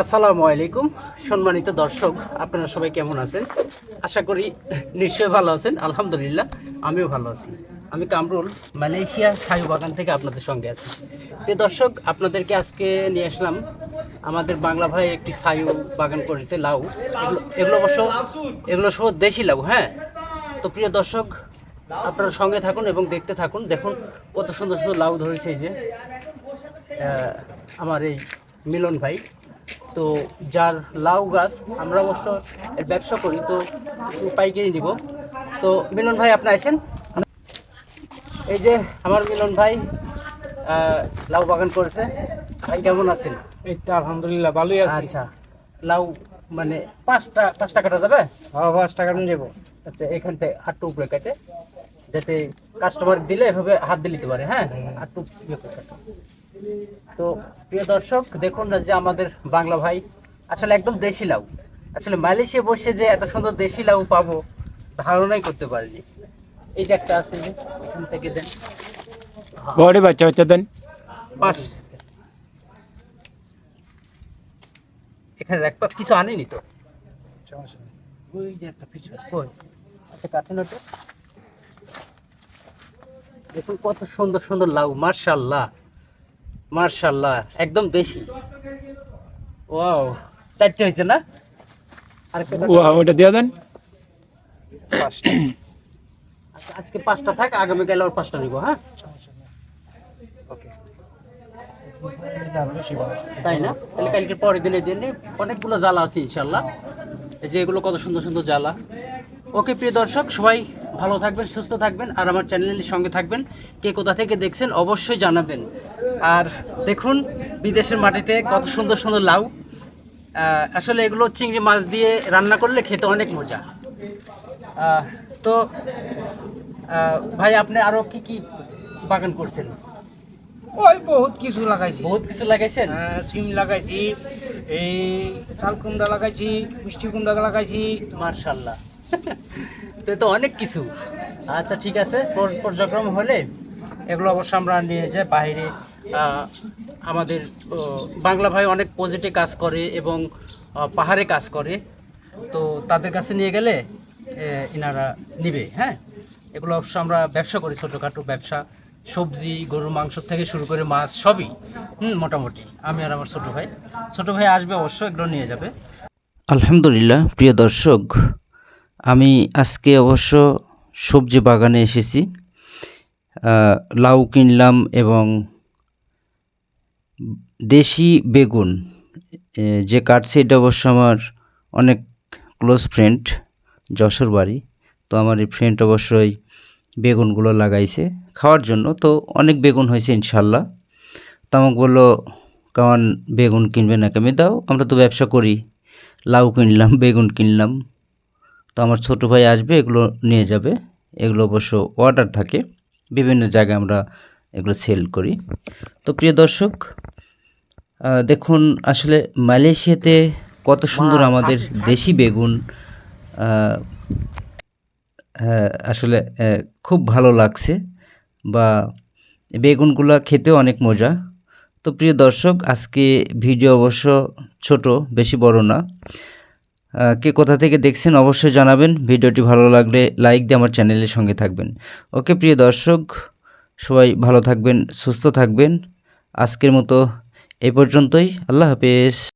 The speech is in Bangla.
আসসালামু আলাইকুম, সম্মানিত দর্শক, আপনারা সবাই কেমন আছেন? আশা করি নিশ্চয়ই ভালো আছেন, আলহামদুলিল্লাহ, আমিও ভালো আছি। আমি কামরুল, মালয়েশিয়া সায়ু বাগান থেকে আপনাদের সঙ্গে আছি। তো দর্শক, আপনাদেরকে আজকে নিয়ে আসলাম, আমাদের বাংলা ভাই একটি সায়ু বাগান করেছে, লাউ। এগুলো অবশ্য, এগুলো সব দেশি লাউ হ্যাঁ? তো প্রিয় দর্শক, আপনারা সঙ্গে থাকুন এবং দেখতে থাকুন। দেখুন কত সুন্দর সুন্দর লাউ ধরেছে যে আমার এই মিলন ভাই। তো যার লাউ গাছ আমরা অবশ্য এর ব্যবসা করি তো কিছু পাইকারি নিব তো মিলন ভাই আপনি আসেন। এই যে আমার মিলন ভাই লাউ বাগান করেছে। ভাই কেমন আছেন? এই তো আলহামদুলিল্লাহ ভালোই আছি। আচ্ছা লাউ মানে পাঁচটা পাঁচটা কাটা যাবে? হ্যাঁ পাঁচ টাকা নিয়ে যাব আচ্ছা এখান থেকে আটটু উপরে কাটে যাতে কাস্টমার দিলে এভাবে হাত দিয়ে নিতে পারে হ্যাঁ? কাটো। তো প্রিয় দর্শক দেখুন না যে আমাদের বাংলা ভাই আসলে একদম দেশি লাউ। আসলে মালয়েশিয়া বসে যে এত সুন্দর দেশি লাউ পাবো ধারণাই করতে পারিনি। এই যে একটা আছে যে এখান থেকে দেন। বড়ি বাচ্চা বাচ্চা দেন। পাঁচ এখানে রাখবা কিছু আনিনি তো? ওই যে একটা পিছু কই? আচ্ছা কাঠে নটো। দেখুন কত সুন্দর সুন্দর লাউ মার্শাল্লাহ মার্শাল্লাহ একদম দেশি। ওয়াও চারটে হয়েছে না? আর ওটা দিয়ে দেন। আচ্ছা, আজকে পাঁচটা থাক আগামীকাল আর পাঁচটা নিবো হ্যাঁ? ওকে। তাই না? তাহলে কালকে পরের দিনের দিনে অনেকগুলো জ্বালা আছে ইনশাল্লাহ। এই যে এগুলো কত সুন্দর সুন্দর জ্বালা। ওকে প্রিয় দর্শক সবাই ভালো থাকবেন সুস্থ থাকবেন আর আমার চ্যানেলের সঙ্গে থাকবেন। কে কোথা থেকে দেখছেন অবশ্যই জানাবেন। আর দেখুন বিদেশের মাটিতে কত সুন্দর সুন্দর লাউ। আসলে এগুলো চিংড়ি মাছ দিয়ে রান্না করলে খেতে অনেক মজা। তো ভাই আপনি আরও কি কি বাগান করছেন? ওই বহুত কিছু লাগাইছি। বহুত কিছু লাগাইছেন? আহ, সিম লাগাইছি এই চাল কুমড়া লাগাইছি মিষ্টি কুমড়া লাগাইছি। মার্শাল্লাহ। তো তো অনেক কিছু। আচ্ছা ঠিক আছে। পর- পর্যায়ক্রম হলে এগুলো অবশ্য আমরা নিয়ে যাই বাইরে আমাদের বাংলা ভাই অনেক পজিটিভ কাজ করে এবং পাহাড়ে কাজ করে। তো তাদের কাছে নিয়ে গেলে এ, ইনারা নিবে হ্যাঁ? এগুলো অবশ্য আমরা ব্যবসা করি ছোটোখাটো ব্যবসা। সবজি গরুর মাংস থেকে শুরু করে মাছ সবই হুম মোটামুটি। আমি আর আমার ছোটো ভাই। ছোটো ভাই আসবে অবশ্য এগুলো নিয়ে যাবে। আলহামদুলিল্লাহ প্রিয় দর্শক আমি আজকে অবশ্য সবজি বাগানে এসেছি। লাউ কিনলাম এবং দেশি বেগুন যে কাটছে এটা অবশ্য আমার অনেক ক্লোজ ফ্রেন্ড, যশোর বাড়ি। তো আমার এই ফ্রেন্ড অবশ্যই বেগুনগুলো লাগাইছে খাওয়ার জন্য। তো অনেক বেগুন হয়েছে ইনশাল্লাহ তো আমাকে বলল, কেমন বেগুন কিনবে না কেমন দাও, আমরা তো ব্যবসা করি। লাউ কিনলাম, বেগুন কিনলাম। তো আমার ছোটো ভাই আসবে এগুলো নিয়ে যাবে। এগুলো অবশ্য অর্ডার থাকে। বিভিন্ন জায়গায় আমরা এগুলো সেল করি। তো প্রিয় দর্শক দেখুন আসলে মালয়েশিয়াতে কত সুন্দর আমাদের দেশি বেগুন হ্যাঁ, আসলে খুব ভালো লাগছে বা বেগুনগুলো খেতেও অনেক মজা। তো প্রিয় দর্শক আজকে ভিডিও অবশ্য ছোট বেশি বড় না। কে কোথা থেকে দেখছেন অবশ্যই জানাবেন। ভিডিওটি ভালো লাগলে লাইক দিয়ে আমার চ্যানেলের সঙ্গে থাকবেন। ওকে, প্রিয় দর্শক, সবাই ভালো থাকবেন, সুস্থ থাকবেন। আজকের মতো এ পর্যন্তই। আল্লাহ হাফেজ।